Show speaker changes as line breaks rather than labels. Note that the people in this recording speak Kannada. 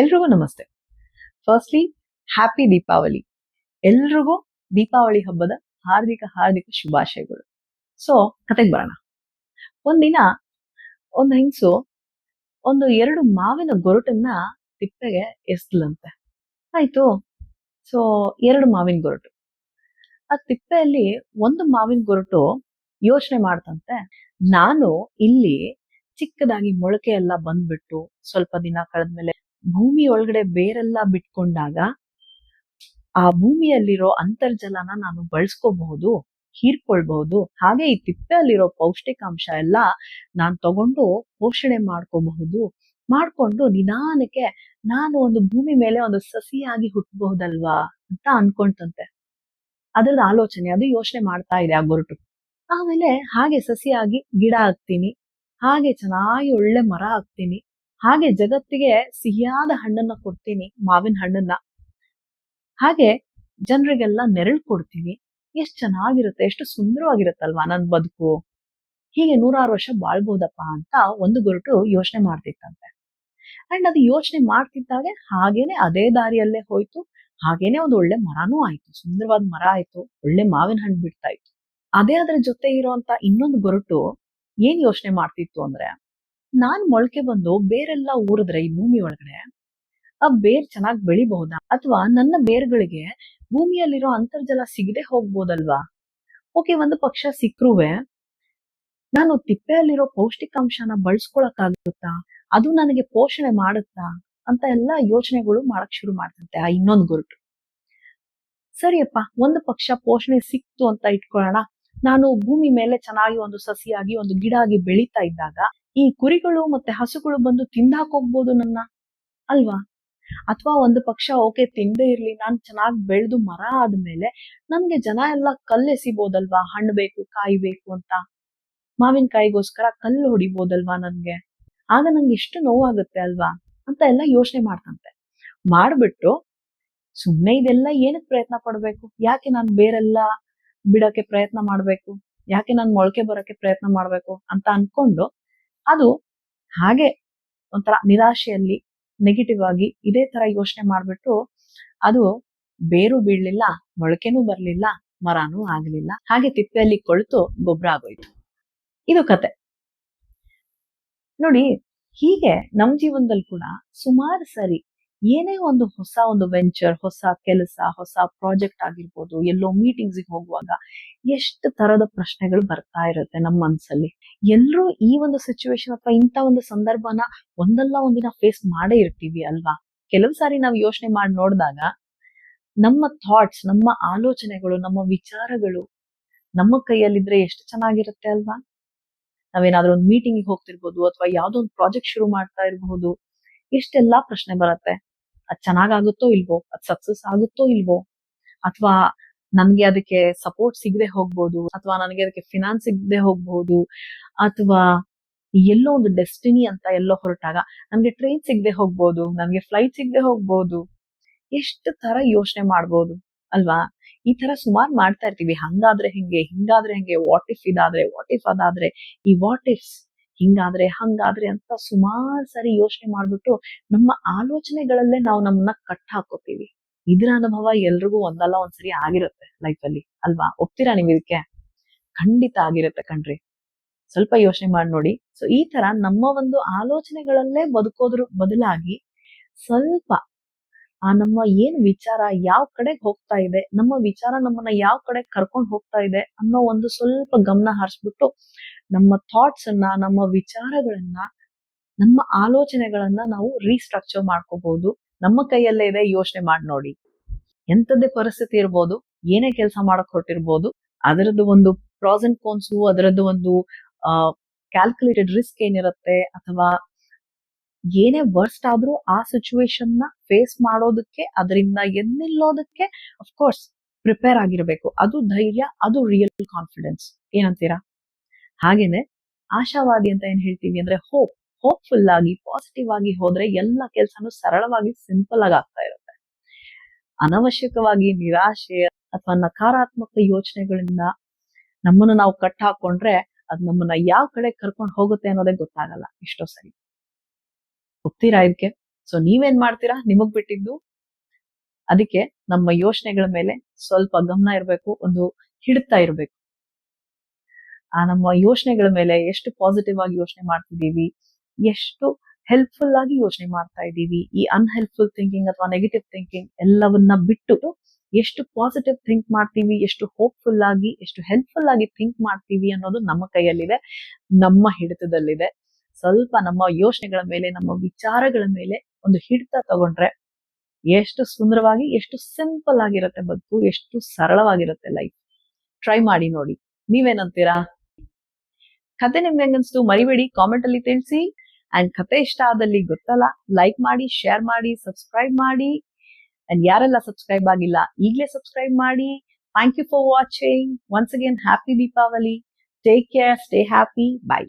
ಎಲ್ರಿಗೂ ನಮಸ್ತೆ. ಫಸ್ಟ್ಲಿ ಹ್ಯಾಪಿ ದೀಪಾವಳಿ ಎಲ್ರಿಗೂ ದೀಪಾವಳಿ ಹಬ್ಬದ ಹಾರ್ದಿಕ ಹಾರ್ದಿಕ ಶುಭಾಶಯಗಳು. ಸೊ ಕತೆಗೆ ಬರೋಣ. ಒಂದಿನ ಒಂದು ಹೆಂಗಸು ಒಂದು ಎರಡು ಮಾವಿನ ಗೊರಟನ್ನ ತಿಪ್ಪೆಗೆ ಎಸ್ಲಂತೆ ಆಯ್ತು? ಸೊ ಎರಡು ಮಾವಿನ ಗೊರಟು. ಆ ತಿಪ್ಪೆಯಲ್ಲಿ ಒಂದು ಮಾವಿನ ಗೊರಟು ಯೋಚನೆ ಮಾಡ್ತಂತೆ. ನಾನು ಇಲ್ಲಿ ಚಿಕ್ಕದಾಗಿ ಮೊಳಕೆ ಎಲ್ಲ ಬಂದ್ಬಿಟ್ಟು ಸ್ವಲ್ಪ ದಿನ ಕಳೆದ್ಮೇಲೆ ಭೂಮಿ ಒಳಗಡೆ ಬೇರೆಲ್ಲ ಬಿಟ್ಕೊಂಡಾಗ ಆ ಭೂಮಿಯಲ್ಲಿರೋ ಅಂತರ್ಜಲನ ನಾನು ಬಳಸ್ಕೋಬಹುದು, ಹೀರ್ಕೊಳ್ಬಹುದು. ಹಾಗೆ ಈ ತಿಪ್ಪೆಯಲ್ಲಿರೋ ಪೌಷ್ಟಿಕಾಂಶ ಎಲ್ಲ ನಾನ್ ತಗೊಂಡು ಪೋಷಣೆ ಮಾಡ್ಕೋಬಹುದು. ಮಾಡ್ಕೊಂಡು ನಿಧಾನಕ್ಕೆ ನಾನು ಒಂದು ಭೂಮಿ ಮೇಲೆ ಒಂದು ಸಸಿಯಾಗಿ ಹುಟ್ಟಬಹುದಲ್ವಾ ಅಂತ ಅನ್ಕೊಂತಂತೆ. ಅದ್ರದ್ದು ಆಲೋಚನೆ, ಅದು ಯೋಚನೆ ಮಾಡ್ತಾ ಇದೆ ಆ ಗೊರಟು. ಆಮೇಲೆ ಹಾಗೆ ಸಸಿಯಾಗಿ ಗಿಡ ಹಾಕ್ತೀನಿ, ಹಾಗೆ ಚೆನ್ನಾಗಿ ಒಳ್ಳೆ ಮರ ಆಗ್ತೀನಿ ಹಾಗೆ ಜಗತ್ತಿಗೆ ಸಿಹಿಯಾದ ಹಣ್ಣನ್ನ ಕೊಡ್ತೀನಿ, ಮಾವಿನ ಹಣ್ಣನ್ನ. ಹಾಗೆ ಜನರಿಗೆಲ್ಲ ನೆರಳು ಕೊಡ್ತೀನಿ. ಎಷ್ಟು ಚೆನ್ನಾಗಿರುತ್ತೆ, ಎಷ್ಟು ಸುಂದರವಾಗಿರುತ್ತಲ್ವಾ ನನ್ನ ಬದುಕು. ಹೀಗೆ ನೂರಾರು ವರ್ಷ ಬಾಳ್ಬೋದಪ್ಪ ಅಂತ ಒಂದು ಗುರುಟು ಯೋಚನೆ ಮಾಡ್ತಿತ್ತಂತೆ. ಅಂಡ್ ಅದು ಯೋಚನೆ ಮಾಡ್ತಿದ್ದಾಗೆ ಹಾಗೇನೆ ಅದೇ ದಾರಿಯಲ್ಲೇ ಹೋಯ್ತು, ಹಾಗೇನೆ ಒಂದು ಒಳ್ಳೆ ಮರನೂ ಆಯ್ತು, ಸುಂದರವಾದ ಮರ ಆಯ್ತು, ಒಳ್ಳೆ ಮಾವಿನ ಹಣ್ಣು ಬಿಡ್ತಾ ಇತ್ತು. ಅದೇ ಅದ್ರ ಜೊತೆ ಇರುವಂತ ಇನ್ನೊಂದು ಗೊರಟು ಏನ್ ಯೋಚನೆ ಮಾಡ್ತಿತ್ತು ಅಂದ್ರೆ ನಾನ್ ಮೊಳಕೆ ಬಂದು ಬೇರೆಲ್ಲ ಊರಿದ್ರೆ ಈ ಭೂಮಿ ಒಳಗಡೆ, ಆ ಬೇರ್ ಚೆನ್ನಾಗಿ ಬೆಳಿಬಹುದಾ? ಅಥವಾ ನನ್ನ ಬೇರ್ಗಳಿಗೆ ಭೂಮಿಯಲ್ಲಿರೋ ಅಂತರ್ಜಲ ಸಿಗದೆ ಹೋಗ್ಬೋದಲ್ವಾ? ಓಕೆ, ಒಂದು ಪಕ್ಷ ಸಿಕ್ಕರುವೆ ನಾನು ತಿಪ್ಪೆಯಲ್ಲಿರೋ ಪೌಷ್ಟಿಕಾಂಶನ ಬಳಸ್ಕೊಳಕ್ಕಾಗುತ್ತಾ? ಅದು ನನಗೆ ಪೋಷಣೆ ಮಾಡುತ್ತಾ? ಅಂತ ಎಲ್ಲ ಯೋಚನೆಗಳು ಮಾಡಕ್ ಶುರು ಮಾಡ್ತಂತೆ ಆ ಇನ್ನೊಂದು ಗುರುಟು ಸರಿಯಪ್ಪ ಒಂದು ಪಕ್ಷ ಪೋಷಣೆ ಸಿಕ್ತು ಅಂತ ಇಟ್ಕೊಳ್ಳೋಣ. ನಾನು ಭೂಮಿ ಮೇಲೆ ಚೆನ್ನಾಗಿ ಒಂದು ಸಸಿಯಾಗಿ, ಒಂದು ಗಿಡ ಆಗಿ ಬೆಳೀತಾ ಇದ್ದಾಗ ಈ ಕುರಿಗಳು ಮತ್ತೆ ಹಸುಗಳು ಬಂದು ತಿಂದಾಕೋಗ್ಬೋದು ನನ್ನ. ಅಲ್ವಾ? ಅಥವಾ ಒಂದು ಪಕ್ಷ, ಓಕೆ ತಿಂದೇ ಇರ್ಲಿ, ನಾನ್ ಚೆನ್ನಾಗಿ ಬೆಳೆದು ಮರ ಆದ್ಮೇಲೆ ನನ್ಗೆ ಜನ ಎಲ್ಲ ಕಲ್ಲೆಸಿಬೋದಲ್ವಾ ಹಣ್ಣು ಬೇಕು, ಕಾಯಿ ಬೇಕು ಅಂತ. ಮಾವಿನಕಾಯಿಗೋಸ್ಕರ ಕಲ್ಲು ಹೊಡಿಬೋದಲ್ವಾ ನನ್ಗೆ? ಆಗ ನಂಗೆ ಎಷ್ಟು ನೋವಾಗುತ್ತೆ ಅಲ್ವಾ? ಅಂತ ಎಲ್ಲ ಯೋಚನೆ ಮಾಡ್ತಂತೆ. ಮಾಡ್ಬಿಟ್ಟು ಸುಮ್ಮನೆ ಇದೆಲ್ಲ ಏನಕ್ಕೆ ಪ್ರಯತ್ನ ಪಡ್ಬೇಕು? ಯಾಕೆ ನಾನು ಬೇರೆಲ್ಲ ಬಿಡಕ್ಕೆ ಪ್ರಯತ್ನ ಮಾಡ್ಬೇಕು? ಯಾಕೆ ನಾನು ಮೊಳಕೆ ಬರಕ್ಕೆ ಪ್ರಯತ್ನ ಮಾಡ್ಬೇಕು? ಅಂತ ಅನ್ಕೊಂಡು ಅದು ಹಾಗೆ ಒಂಥರ ನಿರಾಶೆಯಲ್ಲಿ ನೆಗೆಟಿವ್ ಆಗಿ ಇದೇ ತರ ಯೋಚನೆ ಮಾಡ್ಬಿಟ್ಟು ಅದು ಬೇರು ಬೀಳ್ಲಿಲ್ಲ, ಮೊಳಕೆನೂ ಬರ್ಲಿಲ್ಲ, ಮರನೂ ಆಗ್ಲಿಲ್ಲ, ಹಾಗೆ ತಿಪ್ಪೆಯಲ್ಲಿ ಕೊಳ್ತು, ಗೊಬ್ಬರ ಆಗೋಯ್ತು. ಇದು ಕತೆ. ನೋಡಿ, ಹೀಗೆ ನಮ್ ಜೀವನದಲ್ಲಿ ಕೂಡ ಸುಮಾರು ಸರಿ ಏನೇ ಒಂದು ಹೊಸ ಒಂದು ವೆಂಚರ್ ಹೊಸ ಕೆಲಸ, ಹೊಸ ಪ್ರಾಜೆಕ್ಟ್ ಆಗಿರ್ಬೋದು, ಎಲ್ಲೋ ಮೀಟಿಂಗ್ಸ್ ಹೋಗುವಾಗ ಎಷ್ಟು ತರದ ಪ್ರಶ್ನೆಗಳು ಬರ್ತಾ ಇರುತ್ತೆ ನಮ್ಮ ಮನ್ಸಲ್ಲಿ. ಎಲ್ಲರೂ ಈ ಒಂದು ಸಿಚುವೇಶನ್ ಅಥವಾ ಇಂಥ ಒಂದು ಸಂದರ್ಭನ ಒಂದಲ್ಲ ಒಂದಿನ ಫೇಸ್ ಮಾಡೇ ಇರ್ತೀವಿ ಅಲ್ವಾ? ಕೆಲವು ಸಾರಿ ನಾವು ಯೋಚನೆ ಮಾಡಿ ನೋಡಿದಾಗ ನಮ್ಮ ಥಾಟ್ಸ್ ನಮ್ಮ ಆಲೋಚನೆಗಳು, ನಮ್ಮ ವಿಚಾರಗಳು ನಮ್ಮ ಕೈಯಲ್ಲಿದ್ರೆ ಎಷ್ಟು ಚೆನ್ನಾಗಿರುತ್ತೆ ಅಲ್ವಾ? ನಾವೇನಾದ್ರೂ ಒಂದು ಮೀಟಿಂಗ್ ಹೋಗ್ತಿರ್ಬೋದು ಅಥವಾ ಯಾವ್ದೋ ಒಂದು ಪ್ರಾಜೆಕ್ಟ್ ಶುರು ಮಾಡ್ತಾ ಇರಬಹುದು ಎಷ್ಟೆಲ್ಲಾ ಪ್ರಶ್ನೆ ಬರುತ್ತೆ. ಅದ್ ಚೆನ್ನಾಗಾಗುತ್ತೋ ಇಲ್ವೋ, ಅದ್ ಸಕ್ಸಸ್ ಆಗುತ್ತೋ ಇಲ್ವೋ, ಅಥವಾ ನನ್ಗೆ ಅದಕ್ಕೆ ಸಪೋರ್ಟ್ ಸಿಗದೆ ಹೋಗ್ಬೋದು, ಅಥವಾ ನನಗೆ ಅದಕ್ಕೆ ಫಿನಾನ್ಸ್ ಸಿಗದೆ ಹೋಗ್ಬೋದು, ಅಥವಾ ಎಲ್ಲೋ ಒಂದು ಡೆಸ್ಟಿನಿ ಅಂತ ಎಲ್ಲೋ ಹೊರಟಾಗ ನನ್ಗೆ ಟ್ರೈನ್ ಸಿಗದೆ ಹೋಗ್ಬೋದು, ನನ್ಗೆ ಫ್ಲೈಟ್ ಸಿಗದೆ ಹೋಗ್ಬೋದು, ಎಷ್ಟು ತರ ಯೋಚನೆ ಮಾಡ್ಬೋದು, ಅಲ್ವಾ? ಈ ತರ ಸುಮಾರು ಮಾಡ್ತಾ ಇರ್ತೀವಿ. ಹಂಗಾದ್ರೆ ಹೆಂಗೆ? ಹಿಂಗಾದ್ರೆ ಹೆಂಗೆ? ವಾಟ್ ಇಫ್ ಇದಾದ್ರೆ? ವಾಟ್ ಇಫ್ ಅದಾದ್ರೆ? ಈ ವಾಟ್ ಇಫ್ಸ್ ಹಿಂಗಾದ್ರೆ, ಹಂಗಾದ್ರೆ ಅಂತ ಸುಮಾರು ಸರಿ ಯೋಚನೆ ಮಾಡ್ಬಿಟ್ಟು ನಮ್ಮ ಆಲೋಚನೆಗಳಲ್ಲೇ ನಾವು ನಮ್ಮನ್ನ ಕಟ್ ಹಾಕೋತೀವಿ. ಇದರ ಅನುಭವ ಎಲ್ರಿಗೂ ಒಂದಲ್ಲ ಒಂದ್ಸರಿ ಆಗಿರುತ್ತೆ ಲೈಫ್ ಅಲ್ಲಿ, ಅಲ್ವಾ? ಒಪ್ತೀರಾ ನೀವು ಇದಕ್ಕೆ ಖಂಡಿತ ಆಗಿರುತ್ತೆ ಕಣ್ರಿ. ಸ್ವಲ್ಪ ಯೋಚನೆ ಮಾಡಿ ನೋಡಿ. ಸೊ ಈ ತರ ನಮ್ಮ ಒಂದು ಆಲೋಚನೆಗಳಲ್ಲೇ ಬದುಕೋದ್ರ ಬದಲಾಗಿ ಸ್ವಲ್ಪ ಆ ನಮ್ಮ ಏನ್ ವಿಚಾರ ಯಾವ ಕಡೆ ಹೋಗ್ತಾ ಇದೆ, ನಮ್ಮ ವಿಚಾರ ನಮ್ಮನ್ನ ಯಾವ ಕಡೆ ಕರ್ಕೊಂಡು ಹೋಗ್ತಾ ಇದೆ ಅನ್ನೋ ಒಂದು ಸ್ವಲ್ಪ ಗಮನ ಹರಿಸ್ಬಿಟ್ಟು ನಮ್ಮ ಥಾಟ್ಸ್ ಅನ್ನ, ನಮ್ಮ ವಿಚಾರಗಳನ್ನ, ನಮ್ಮ ಆಲೋಚನೆಗಳನ್ನ ನಾವು ರೀಸ್ಟ್ರಕ್ಚರ್ ಮಾಡ್ಕೋಬಹುದು ನಮ್ಮ ಕೈಯಲ್ಲೇ ಇದೆ, ಯೋಚನೆ ಮಾಡಿ ನೋಡಿ. ಎಂಥದ್ದೇ ಪರಿಸ್ಥಿತಿ ಇರ್ಬೋದು, ಏನೇ ಕೆಲಸ ಮಾಡಕ್ ಹೊರಟಿರ್ಬೋದು, ಅದರದ್ದು ಒಂದು ಪ್ರಾಸ್ ಅಂಡ್ ಕೋನ್ಸು ಅದರದ್ದು ಒಂದು ಕ್ಯಾಲ್ಕುಲೇಟೆಡ್ ರಿಸ್ಕ್ ಏನಿರುತ್ತೆ, ಅಥವಾ ಏನೇ ವರ್ಸ್ಟ್ ಆದ್ರೂ ಆ ಸಿಚುವೇಶನ್ನ ಫೇಸ್ ಮಾಡೋದಕ್ಕೆ, ಅದರಿಂದ ಎನ್ನಿಲ್ಲೋದಕ್ಕೆ ಅಫ್ಕೋರ್ಸ್ ಪ್ರಿಪೇರ್ ಆಗಿರ್ಬೇಕು. ಅದು ಧೈರ್ಯ, ಅದು ರಿಯಲ್ ಕಾನ್ಫಿಡೆನ್ಸ್ ಏನಂತೀರಾ? ಹಾಗೇನೆ ಆಶಾವಾದಿ ಅಂತ ಏನ್ ಹೇಳ್ತೀವಿ ಅಂದ್ರೆ ಹೋಪ್ ಹೋಪ್ಫುಲ್ ಆಗಿ ಪಾಸಿಟಿವ್ ಆಗಿ ಹೋದ್ರೆ ಎಲ್ಲ ಕೆಲ್ಸನೂ ಸರಳವಾಗಿ ಸಿಂಪಲ್ ಆಗಿ ಆಗ್ತಾ ಇರುತ್ತೆ. ಅನವಶ್ಯಕವಾಗಿ ನಿರಾಶೆ ಅಥವಾ ನಕಾರಾತ್ಮಕ ಯೋಚನೆಗಳಿಂದ ನಮ್ಮನ್ನು ನಾವು ಕಟ್ ಹಾಕೊಂಡ್ರೆ ಅದ್ ನಮ್ಮನ್ನ ಯಾವ ಕಡೆ ಕರ್ಕೊಂಡು ಹೋಗುತ್ತೆ ಅನ್ನೋದೇ ಗೊತ್ತಾಗಲ್ಲ ಇಷ್ಟೋ ಸರಿ. ಒಪ್ತೀರಾ ಇದಕ್ಕೆ ಸೊ ನೀವೇನ್ ಮಾಡ್ತೀರಾ? ನಿಮಗ್ ಬಿಟ್ಟಿದ್ದು? ಅದಕ್ಕೆ ನಮ್ಮ ಯೋಚನೆಗಳ ಮೇಲೆ ಸ್ವಲ್ಪ ಗಮನ ಇರಬೇಕು, ಒಂದು ಹಿಡಿತ ಇರಬೇಕು. ಆ ನಮ್ಮ ಯೋಚನೆಗಳ ಮೇಲೆ ಎಷ್ಟು ಪಾಸಿಟಿವ್ ಆಗಿ ಯೋಚನೆ ಮಾಡ್ತಿದ್ದೀವಿ, ಎಷ್ಟು ಹೆಲ್ಪ್ಫುಲ್ ಆಗಿ ಯೋಚನೆ ಮಾಡ್ತಾ ಇದ್ದೀವಿ, ಈ ಅನ್ಹೆಲ್ಪ್ಫುಲ್ ಥಿಂಕಿಂಗ್ ಅಥವಾ ನೆಗೆಟಿವ್ ಥಿಂಕಿಂಗ್ ಎಲ್ಲವನ್ನ ಬಿಟ್ಟು ಎಷ್ಟು ಪಾಸಿಟಿವ್ ಥಿಂಕ್ ಮಾಡ್ತೀವಿ, ಎಷ್ಟು ಹೋಪ್ಫುಲ್ ಆಗಿ, ಎಷ್ಟು ಹೆಲ್ಪ್ಫುಲ್ ಆಗಿ ಥಿಂಕ್ ಮಾಡ್ತೀವಿ ಅನ್ನೋದು ನಮ್ಮ ಕೈಯಲ್ಲಿದೆ, ನಮ್ಮ ಹಿಡಿತದಲ್ಲಿದೆ. ಸ್ವಲ್ಪ ನಮ್ಮ ಯೋಚನೆಗಳ ಮೇಲೆ, ನಮ್ಮ ವಿಚಾರಗಳ ಮೇಲೆ ಒಂದು ಹಿಡಿತ ತಗೊಂಡ್ರೆ ಎಷ್ಟು ಸುಂದರವಾಗಿ, ಎಷ್ಟು ಸಿಂಪಲ್ ಆಗಿರುತ್ತೆ ಬದುಕು, ಎಷ್ಟು ಸರಳವಾಗಿರುತ್ತೆ ಲೈಫ್ ಟ್ರೈ ಮಾಡಿ ನೋಡಿ. ನೀವೇನಂತೀರಾ? ಕತೆ ನಿಮ್ಗೆ ಹೆಂಗನ್ಸ್ತು ಮರಿಬೇಡಿ ಕಾಮೆಂಟ್ ಅಲ್ಲಿ ತಿಳಿಸಿ. ಅಂಡ್ ಕತೆ ಇಷ್ಟ ಆದಲ್ಲಿ ಗೊತ್ತಲ್ಲ ಲೈಕ್ ಮಾಡಿ ಶೇರ್ ಮಾಡಿ ಸಬ್ಸ್ಕ್ರೈಬ್ ಮಾಡಿ. ಅಂಡ್ ಯಾರೆಲ್ಲ ಸಬ್ಸ್ಕ್ರೈಬ್ ಆಗಿಲ್ಲ, ಈಗಲೇ ಸಬ್ಸ್ಕ್ರೈಬ್ ಮಾಡಿ. Thank you for watching once again happy Deepavali take care stay happy bye